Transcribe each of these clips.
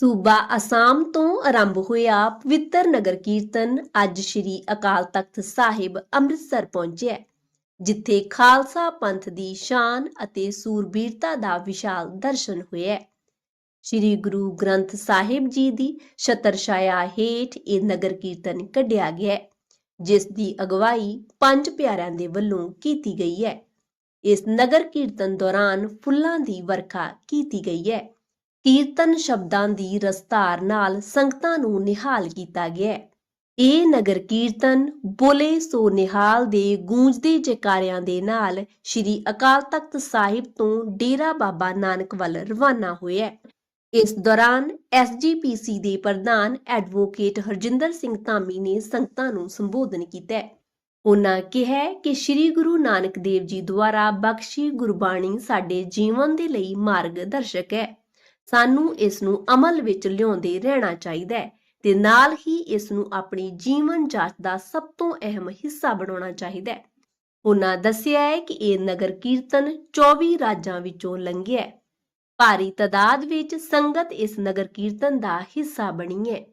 ਸੂਬਾ ਅਸਾਮ ਤੋਂ ਆਰੰਭ ਹੋਇਆ ਪਵਿੱਤਰ ਨਗਰ ਕੀਰਤਨ ਅੱਜ ਸ੍ਰੀ ਅਕਾਲ ਤਖਤ ਸਾਹਿਬ ਅੰਮ੍ਰਿਤਸਰ ਪਹੁੰਚਿਆ ਜਿੱਥੇ ਖਾਲਸਾ ਪੰਥ ਦੀ ਸ਼ਾਨ ਅਤੇ ਸੂਰਬੀਰਤਾ ਦਾ ਵਿਸ਼ਾਲ ਦਰਸ਼ਨ ਹੋਇਆ ਸ੍ਰੀ ਗੁਰੂ ਗ੍ਰੰਥ ਸਾਹਿਬ ਜੀ ਦੀ ਛਤਰਛਾਇਆ ਹੇਠ ਇਹ ਨਗਰ ਕੀਰਤਨ ਕੱਢਿਆ ਗਿਆ ਜਿਸ ਦੀ ਅਗਵਾਈ ਪੰਜ ਪਿਆਰਿਆਂ ਦੇ ਵੱਲੋਂ ਕੀਤੀ ਗਈ ਹੈ। ਇਸ ਨਗਰ ਕੀਰਤਨ ਦੌਰਾਨ ਫੁੱਲਾਂ ਦੀ ਵਰਖਾ ਕੀਤੀ ਗਈ ਹੈ। ਕੀਰਤਨ ਸ਼ਬਦਾਂ ਦੀ ਰਸਤਾਰ ਨਾਲ ਸੰਗਤਾਂ ਨੂੰ ਨਿਹਾਲ ਕੀਤਾ ਗਿਆ ਹੈ। ਇਹ ਨਗਰ ਕੀਰਤਨ ਬੋਲੇ ਸੋ ਨਿਹਾਲ ਦੇ ਗੂੰਜਦੇ ਜੈਕਾਰਿਆਂ ਦੇ ਨਾਲ ਸ੍ਰੀ ਅਕਾਲ ਤਖਤ ਸਾਹਿਬ ਤੋਂ ਡੇਰਾ ਬਾਬਾ ਨਾਨਕ ਵੱਲ ਰਵਾਨਾ ਹੋਇਆ ਇਸ ਦੌਰਾਨ ਐਸਜੀਪੀਸੀ ਦੇ ਪ੍ਰਧਾਨ ਐਡਵੋਕੇਟ ਹਰਜਿੰਦਰ ਸਿੰਘ ਧਾਮੀ ਨੇ ਸੰਗਤਾਂ ਨੂੰ ਸੰਬੋਧਨ ਕੀਤਾ ਉਹਨਾਂ ਕਿਹਾ ਕਿ ਸ੍ਰੀ ਗੁਰੂ ਨਾਨਕ ਦੇਵ ਜੀ ਦੁਆਰਾ ਬਖਸ਼ੀ ਗੁਰਬਾਣੀ ਸਾਡੇ ਜੀਵਨ ਦੇ ਲਈ ਮਾਰਗਦਰਸ਼ਕ ਹੈ। ਸਾਨੂੰ ਇਸ ਨੂੰ ਅਮਲ ਵਿੱਚ ਲਿਆਉਂਦੇ ਰਹਿਣਾ ਚਾਹੀਦਾ ਹੈ ਤੇ ਨਾਲ ਹੀ ਇਸ ਨੂੰ ਆਪਣੀ ਜੀਵਨ ਜਾਂਚ ਦਾ ਸਭ ਤੋਂ ਅਹਿਮ ਹਿੱਸਾ ਬਣਾਉਣਾ ਚਾਹੀਦਾ ਹੈ। ਉਹਨਾਂ ਦੱਸਿਆ ਹੈ ਕਿ ਇਹ ਨਗਰ ਕੀਰਤਨ 24 ਰਾਜਾਂ ਵਿੱਚੋਂ ਲੰਘਿਆ ਹੈ। ਭਾਰੀ ਤਦਾਦ ਵਿੱਚ ਸੰਗਤ ਇਸ ਨਗਰ ਕੀਰਤਨ ਦਾ ਹਿੱਸਾ ਬਣੀ ਹੈ।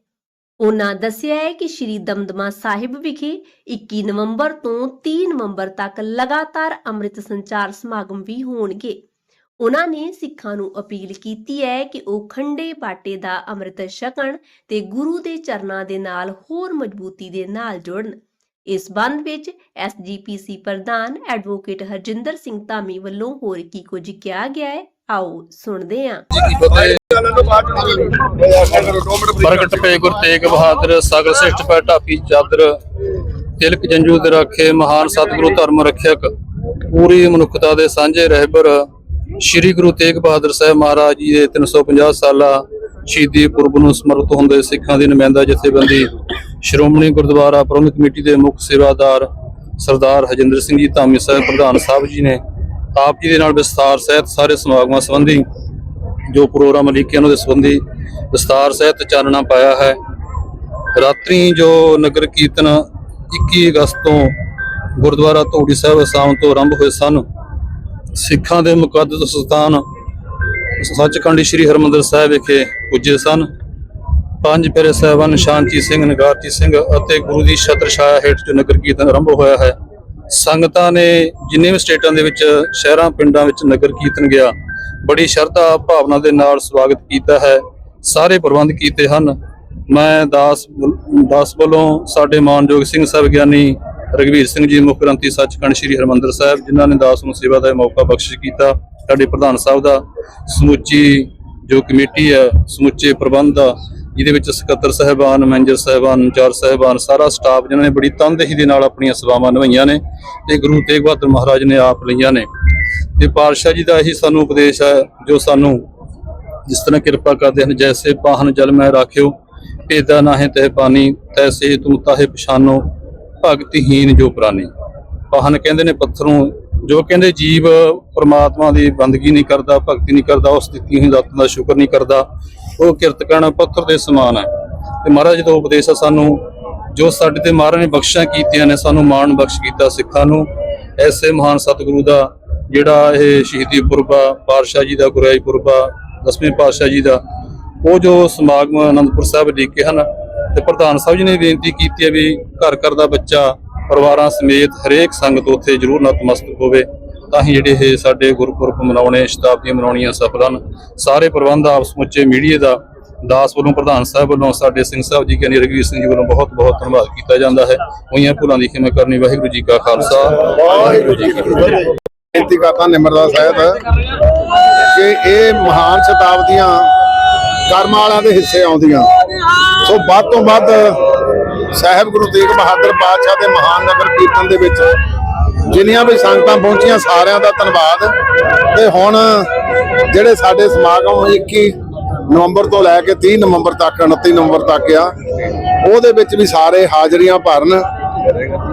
ਉਹਨਾਂ ਦੱਸਿਆ ਹੈ ਕਿ ਸ਼੍ਰੀ ਦਮਦਮਾ ਸਾਹਿਬ ਵਿਖੇ 21 ਨਵੰਬਰ ਤੋਂ 30 ਨਵੰਬਰ ਤੱਕ ਲਗਾਤਾਰ ਅੰਮ੍ਰਿਤ ਸੰਚਾਰ ਸਮਾਗਮ ਵੀ ਹੋਣਗੇ। ਉਹਨਾਂ ਨੇ ਸਿੱਖਾਂ ਨੂੰ ਅਪੀਲ ਕੀਤੀ ਹੈ ਕਿ ਉਹ ਖੰਡੇ ਬਾਟੇ ਦਾ ਅੰਮ੍ਰਿਤ ਛਕਣ ਤੇ ਗੁਰੂ ਦੇ ਚਰਨਾਂ ਦੇ ਨਾਲ ਹੋਰ ਮਜ਼ਬੂਤੀ ਦੇ ਨਾਲ ਜੁੜਨ। ਇਸ ਬੰਦ ਵਿੱਚ ਐਸਜੀਪੀਸੀ ਪ੍ਰਧਾਨ ਐਡਵੋਕੇਟ ਹਰਜਿੰਦਰ ਸਿੰਘ ਧਾਮੀ ਵੱਲੋਂ ਹੋਰ ਕੀ ਕੁਝ ਕਿਹਾ ਗਿਆ ਹੈ, ਆਓ ਸੁਣਦੇ ਹਾਂ। ਪ੍ਰਗਟ ਪਏ ਗੁਰ ਤੇਗ ਬਹਾਦਰ ਸਗਲ ਸਿਸ਼ਟ ਪੈ ਢਾਪੀ ਚਾਦਰ, ਤਿਲਕ ਜੰਜੂ ਦੇ ਰਾਖੇ, ਮਹਾਨ ਸਤਿਗੁਰੂ ਧਰਮ ਰੱਖਿਅਕ, ਪੂਰੀ ਮਨੁੱਖਤਾ ਦੇ ਸਾਂਝੇ ਰਹਿਬਰ ਸ੍ਰੀ ਗੁਰੂ ਤੇਗ ਬਹਾਦਰ ਸਾਹਿਬ ਮਹਾਰਾਜ ਜੀ ਦੇ 350 ਸਾਲਾ ਸ਼ਹੀਦੀ ਪੁਰਬ ਨੂੰ ਸਮਰਪਿਤ ਹੁੰਦੇ ਸਿੱਖਾਂ ਦੀ ਨੁਮਾਇੰਦਾ ਜਥੇਬੰਦੀ ਸ਼੍ਰੋਮਣੀ ਗੁਰਦੁਆਰਾ ਪ੍ਰਬੰਧਕ ਕਮੇਟੀ ਦੇ ਮੁੱਖ ਸੇਵਾਦਾਰ ਸਰਦਾਰ ਹਜਿੰਦਰ ਸਿੰਘ ਜੀ, ਧਾਮੀ ਸਾਹਿਬ, ਪ੍ਰਧਾਨ ਸਾਹਿਬ ਜੀ ਨੇ ਆਪ ਜੀ ਦੇ ਨਾਲ ਵਿਸਥਾਰ ਸਹਿਤ ਸਾਰੇ ਸਮਾਗਮਾਂ ਸੰਬੰਧੀ ਜੋ ਪ੍ਰੋਗਰਾਮ ਲਿਖੇ ਉਹਨਾਂ ਦੇ ਸੰਬੰਧੀ ਵਿਸਤਾਰ ਸਹਿਤ ਚਾਨਣਾ ਪਾਇਆ ਹੈ। ਰਾਤਰੀ ਜੋ ਨਗਰ ਕੀਰਤਨ 21 ਅਗਸਤ ਤੋਂ ਗੁਰਦੁਆਰਾ ਧੂੜੀ ਸਾਹਿਬ ਅਸਾਮ ਤੋਂ ਆਰੰਭ ਹੋਏ ਸਨ ਸਿੱਖਾਂ ਦੇ ਮੁਕੱਦਸ ਸਥਾਨ ਸੱਚਖੰਡ ਸ੍ਰੀ ਹਰਮੰਦਰ ਸਾਹਿਬ ਵਿਖੇ ਪੁੱਜੇ ਸਨ। ਪੰਜ ਪਿਆਰੇ ਸਾਹਿਬਾਨ ਸ਼ਾਂਤੀ ਸਿੰਘ ਨਗਾਰਤੀ ਸਿੰਘ ਅਤੇ ਗੁਰੂ ਦੀ ਛਤਰ ਛਾਇਆ ਹੇਠ ਜੋ ਨਗਰ ਕੀਰਤਨ ਆਰੰਭ ਹੋਇਆ ਹੈ, ਸੰਗਤਾਂ ਨੇ ਜਿੰਨੇ ਵੀ ਸਟੇਟਾਂ ਦੇ ਵਿੱਚ, ਸ਼ਹਿਰਾਂ, ਪਿੰਡਾਂ ਵਿੱਚ ਨਗਰ ਕੀਰਤਨ ਗਿਆ, ਬੜੀ ਸ਼ਰਧਾ ਭਾਵਨਾ ਦੇ ਨਾਲ ਸਵਾਗਤ ਕੀਤਾ ਹੈ, ਸਾਰੇ ਪ੍ਰਬੰਧ ਕੀਤੇ ਹਨ। ਮੈਂ ਦਾਸ ਦਾਸ ਵੱਲੋਂ ਸਾਡੇ ਮਾਨਯੋਗ ਸਿੰਘ ਸਾਹਿਬ ਗਿਆਨੀ ਰਗਵੀਰ ਸਿੰਘ ਜੀ, ਮੁੱਖ ਗ੍ਰੰਥੀ ਸੱਚਖੰਡ ਸ੍ਰੀ ਹਰਮੰਦਰ ਸਾਹਿਬ, ਜਿਨ੍ਹਾਂ ਨੇ ਦਾਸ ਨੂੰ ਸੇਵਾ ਦਾ ਮੌਕਾ ਬਖਸ਼ਿਸ਼ ਕੀਤਾ। ਸਾਡੇ ਪ੍ਰਧਾਨ ਸਾਹਿਬ ਦਾ ਸਮੁੱਚੀ ਜੋ ਕਮੇਟੀ ਹੈ, ਸਮੁੱਚੇ ਪ੍ਰਬੰਧ ਆ, ਜਿਹਦੇ ਵਿੱਚ ਸਕੱਤਰ ਸਾਹਿਬਾਨ, ਮੈਨੇਜਰ ਸਾਹਿਬਾਨ, ਇੰਚਾਰਜ ਸਾਹਿਬਾਨ, ਸਾਰਾ ਸਟਾਫ ਜਿਨ੍ਹਾਂ ਨੇ ਬੜੀ ਤਨਦੇਹੀ ਦੇ ਨਾਲ ਆਪਣੀਆਂ ਸੇਵਾਵਾਂ ਨਿਭਾਈਆਂ ਨੇ ਤੇ ਗੁਰੂ ਤੇਗ ਬਹਾਦਰ ਮਹਾਰਾਜ ਨੇ ਆਪ ਲਈਆਂ ਨੇ। ਤੇ ਪਾਤਸ਼ਾਹ ਜੀ ਦਾ ਇਹੀ ਸਾਨੂੰ ਉਪਦੇਸ਼ ਹੈ, ਜੋ ਸਾਨੂੰ ਜਿਸ ਤਰ੍ਹਾਂ ਕਿਰਪਾ ਕਰਦੇ ਹਨ, ਜੈਸੇ ਪਾਹਨ ਜਲ ਮੈਂ ਰਾਖਿਓ ਭੇਦਾ ਨਾਹੀਂ ਤਹਿ ਪਾਣੀ, ਤੈਸੇ ਤੁਮ ਤਾਹੇ ਪਛਾਨੋ। ਭਗਤਹੀਨ ਜੋ ਪ੍ਰਾਨੀ ਪਾਹਨ ਕਹਿੰਦੇ ਨੇ ਪੱਥਰੋਂ, ਜੋ ਕਹਿੰਦੇ ਜੀਵ ਪ੍ਰਮਾਤਮਾ ਦੀ ਬੰਦਗੀ ਨਹੀਂ ਕਰਦਾ, ਭਗਤੀ ਨਹੀਂ ਕਰਦਾ, ਉਸ ਦਿੱਤੀ ਹੋਈ ਦਾਤ ਦਾ ਸ਼ੁਕਰ ਨਹੀਂ ਕਰਦਾ, ਉਹ ਕਿਰਤ ਕਰਨ ਪੱਥਰ ਦੇ ਸਮਾਨ ਹੈ। ਤੇ ਮਹਾਰਾਜ ਦਾ ਉਪਦੇਸ਼ ਹੈ ਸਾਨੂੰ, ਜੋ ਸਾਡੇ ਤੇ ਮਹਾਰਾਜ ਨੇ ਬਖਸ਼ਾਂ ਕੀਤੀਆਂ ਨੇ, ਸਾਨੂੰ ਮਾਣ ਬਖਸ਼ ਕੀਤਾ ਸਿੱਖਾਂ ਨੂੰ, ਐਸੇ ਮਹਾਨ ਸਤਿਗੁਰੂ ਦਾ, ਜਿਹੜਾ ਇਹ ਸ਼ਹੀਦੀ ਪੁਰਬਾ, ਪਾਤਸ਼ਾਹ ਜੀ ਦਾ, ਗੁਰਿਆਈ ਪੁਰਬਾ, ਦਸਵੇਂ ਪਾਤਸ਼ਾਹ ਜੀ ਦਾ, ਉਹ ਜੋ ਸਮਾਗਮ ਅਨੰਦਪੁਰ ਸਾਹਿਬ ਲਿਖੇ ਹਨ ਤੇ ਪ੍ਰਧਾਨ ਸਾਹਿਬ ਜੀ ਨੇ ਬੇਨਤੀ ਕੀਤੀ ਹੈ ਵੀ ਘਰ ਘਰ ਦਾ ਬੱਚਾ, ਪਰਿਵਾਰਾਂ ਸਮੇਤ ਹਰੇਕ ਸੰਗਤ ਉੱਥੇ ਜ਼ਰੂਰ ਨਤਮਸਤਕ ਹੋਵੇ, ਤਾਂ ਹੀ ਜਿਹੜੇ ਇਹ ਸਾਡੇ ਗੁਰਪੁਰਬ ਮਨਾਉਣੇ, ਸ਼ਤਾਬਦੀਆਂ ਮਨਾਉਣੀਆਂ ਸਫਲ ਹਨ। ਸਾਰੇ ਪ੍ਰਬੰਧ ਆਪ ਸਮੁੱਚੇ ਮੀਡੀਆ ਦਾ, ਦਾਸ ਵੱਲੋਂ, ਪ੍ਰਧਾਨ ਸਾਹਿਬ ਵੱਲੋਂ, ਸਾਡੇ ਸਿੰਘ ਸਾਹਿਬ ਜੀ ਕਹਿੰਦੇ ਰਘਵੀਰ ਸਿੰਘ ਜੀ ਵੱਲੋਂ ਬਹੁਤ ਬਹੁਤ ਧੰਨਵਾਦ ਕੀਤਾ ਜਾਂਦਾ ਹੈ। ਹੋਈਆਂ ਭੁੱਲਾਂ ਦੀ ਖਿਮਾ ਕਰਨੀ ਵਾਹਿਗੁਰੂ ਜੀ ਕਾ ਖਾਲਸਾ। ਵਾਹਿਗੁਰੂ ਜੀ ਕੀ ਫਤਿਹ। ਬੇਨਤੀ ਕਰਦਾ ਨਿਮਰਤਾ ਸਾਹਿਬ ਕਿ ਇਹ ਮਹਾਨ ਸ਼ਤਾਬਦੀਆਂ ਕਰਮਾਂ ਵਾਲਿਆਂ ਦੇ ਹਿੱਸੇ ਆਉਂਦੀਆਂ। ਸੋ ਵੱਧ ਤੋਂ ਵੱਧ ਸਾਹਿਬ ਗੁਰੂ ਤੇਗ ਬਹਾਦਰ ਪਾਤਸ਼ਾਹ ਦੇ ਮਹਾਨ ਨਗਰ ਕੀਰਤਨ ਦੇ ਵਿੱਚ ਜਿੰਨੀਆਂ ਵੀ ਸੰਗਤਾਂ ਪਹੁੰਚੀਆਂ ਸਾਰਿਆਂ ਦਾ ਧੰਨਵਾਦ। ਤੇ ਹੁਣ ਜਿਹੜੇ ਸਾਡੇ ਸਮਾਗਮ 21 ਨਵੰਬਰ ਤੋਂ ਲੈ ਕੇ 30 ਨਵੰਬਰ ਤੱਕ 29 ਨਵੰਬਰ ਤੱਕ ਆ, ਉਹਦੇ ਵਿੱਚ ਵੀ ਸਾਰੇ ਹਾਜ਼ਰੀਆਂ ਭਰਨ।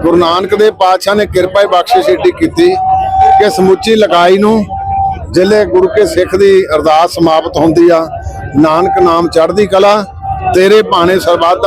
ਗੁਰੂ ਨਾਨਕ ਦੇਵ ਪਾਤਸ਼ਾਹ ਨੇ ਕਿਰਪਾ ਹੀ ਬਖਸ਼ਿਸ਼ ਏਡੀ ਕੀਤੀ ਕਿ ਸਮੁੱਚੀ ਲਗਾਈ ਨੂੰ ਜ਼ਿਲ੍ਹੇ ਗੁਰੂ ਕੇ ਸਿੱਖ ਦੀ ਅਰਦਾਸ ਸਮਾਪਤ ਹੁੰਦੀ ਆ। ਨਾਨਕ ਨਾਮ ਚੜ੍ਹਦੀ ਕਲਾ ਤੇਰੇ ਭਾਣੇ ਸਰਬੱਤ